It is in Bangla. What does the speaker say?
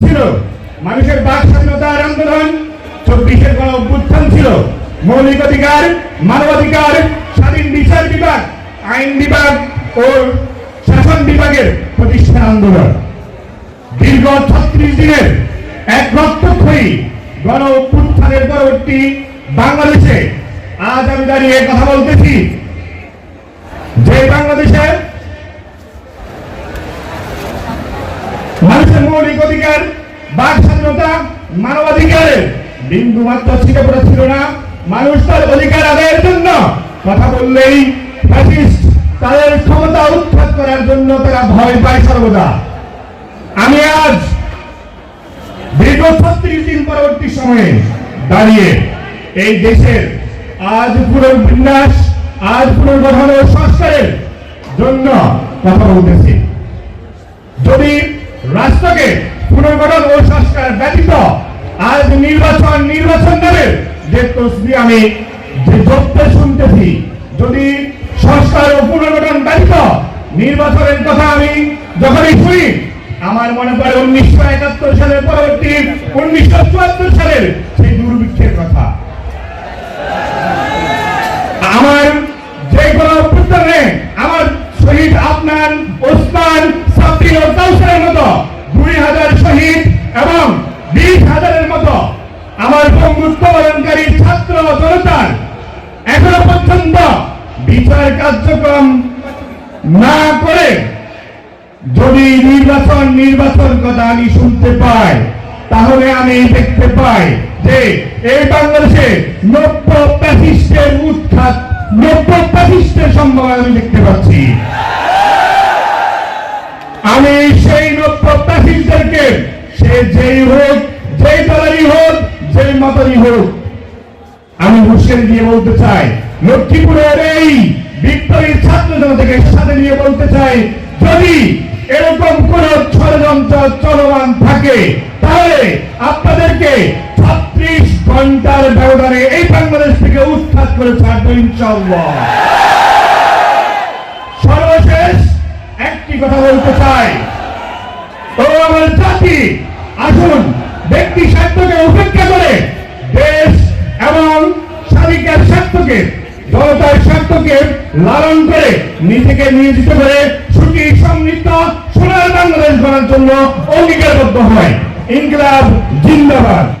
ছিল। মানুষের বাক স্বাধীনতার আন্দোলন চব্বিশের গণ অভ্যুত্থান ছিল। মৌলিক অধিকার, মানবাধিকার, স্বাধীন বিচার বিভাগ, আইন বিভাগ ও শাসন বিভাগের প্রতিষ্ঠান আন্দোলন। দীর্ঘ ছত্রিশ দিনের এক রক্তক্ষয়ী গণ অভ্যুত্থানের পরবর্তী বাংলাদেশে আজ আমি দাঁড়িয়ে কথা বলতেছি। যে বাংলাদেশে মানুষের মৌলিক অধিকার, বাক স্বাধীনতা মানবাধিকারের বিন্দু মাত্র ছিটে পড়ে ছিল না। মানুষ তার অধিকার আদায়ের জন্য কথা বললেই তাদের ক্ষমতা উৎখাত করার জন্য তারা ভয় পায় সর্বদা। আমি আজ দীর্ঘ ছত্রিশ দিন পরবর্তী সময়ে দাঁড়িয়ে এই দেশের আজ পুরো পুনর্বিন্যাস, আজ পুনর্গঠন ও সংস্কারের জন্য কথা বলতেছি। যদি রাষ্ট্রকে পুনর্গঠন ও সংস্কার ব্যতীত আজ নির্বাচন নির্বাচন দেবে যে তসবি আমি, যে জপতে শুনতেছি, যদি সংস্কার ও পুনর্গঠন ব্যতীত নির্বাচনের কথা আমি যখনই শুনি, আমার মনে পড়ে উনিশশো একাত্তর সালের পরবর্তী উনিশশো চুয়াত্তর সালের সেই দুর্ভিক্ষের আমার বন্ধুত্ব ছাত্র জনতার এখনও পর্যন্ত বিচার কার্যক্রম না করে যদি নির্বাচন নির্বাচন কথা আমি শুনতে পাই, তাহলে আমি দেখতে পাই যে এই বাংলাদেশে নব্য প্যাসিস্টের উৎখাত নব্য প্যাসিস্টের সম্ভাবনা আমি দেখতে পাচ্ছি। আমি সেই নব্য প্যাসিস্টদেরকে সে যেই হোক, যেই দলেরই হোক যেই মতেরই হোক আমি হুঁশিয়ারি দিয়ে বলতে চাই, লক্ষ্মীপুরের এই বিপ্লবী ছাত্র জনতাকে সাথে নিয়ে বলতে চাই, যদি এরকম কোন ষড়যন্ত্র চলমান থাকে, তাহলে আপনাদেরকে ছত্রিশ ঘণ্টার ব্যবধানে এই বাংলাদেশ থেকে উৎখাত করে ছাড়বো সর্বশেষ একটি কথা বলতে চাই। ও আমার জাতি, আসুন, ব্যক্তি স্বার্থকে উপেক্ষা স্বার্থকে, জনতার স্বার্থকে লালন করে নিজেকে নিয়ে নিয়োজিত করে সুখী, সমৃদ্ধ, সোনার বাংলাদেশ গড়ার জন্য অঙ্গীকারবদ্ধ হয়। ইনকলাব জিন্দাবাদ।